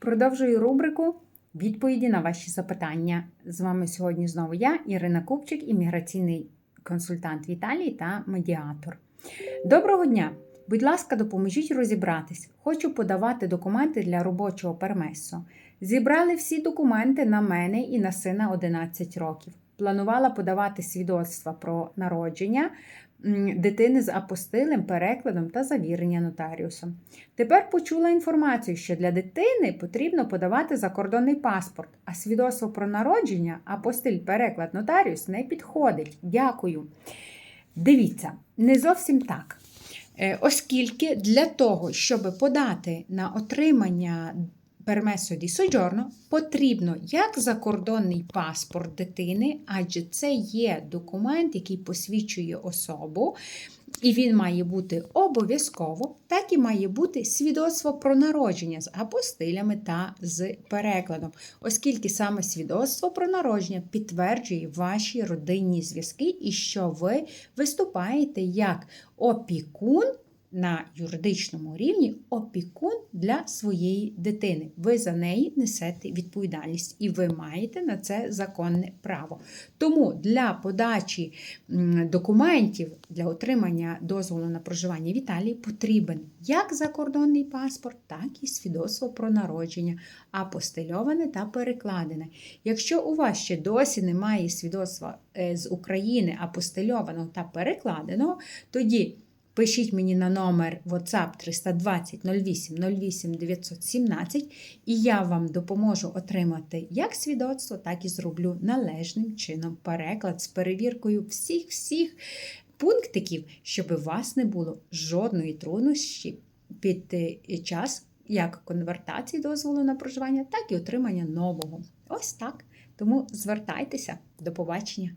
Продовжую рубрику Відповіді на ваші запитання. З вами сьогодні знову я, Ірина Купчик, імміграційний консультант в Італії та медіатор. Доброго дня! Будь ласка, допоможіть розібратись. Хочу подавати документи для робочого пермесо. Зібрали всі документи на мене і на сина 11 років. Планувала подавати свідоцтва про народження дитини з апостилем, перекладом та завірення нотаріусом. Тепер почула інформацію, що для дитини потрібно подавати закордонний паспорт, а свідоцтво про народження, апостиль, переклад, нотаріус не підходить. Дякую. Дивіться, не зовсім так. Е, Оскільки для того, щоб подати на отримання пермесо ді соджорно, потрібно як закордонний паспорт дитини, адже це є документ, який посвідчує особу, і він має бути обов'язково, так і має бути свідоцтво про народження з апостилями та з перекладом, оскільки саме свідоцтво про народження підтверджує ваші родинні зв'язки і що ви виступаєте як опікун на юридичному рівні опікун для своєї дитини. Ви за неї несете відповідальність і ви маєте на це законне право. Тому для подачі документів для отримання дозволу на проживання в Італії потрібен як закордонний паспорт, так і свідоцтво про народження, апостильоване та перекладене. Якщо у вас ще досі немає свідоцтва е, з України апостильованого та перекладеного, тоді Пишіть мені на номер WhatsApp 320 08 08 917, і я вам допоможу отримати як свідоцтво, так і зроблю належним чином переклад з перевіркою всіх-всіх пунктиків, щоб у вас не було жодної труднощі під е, час як конвертації дозволу на проживання, так і отримання нового. Ось так. Тому звертайтеся. До побачення.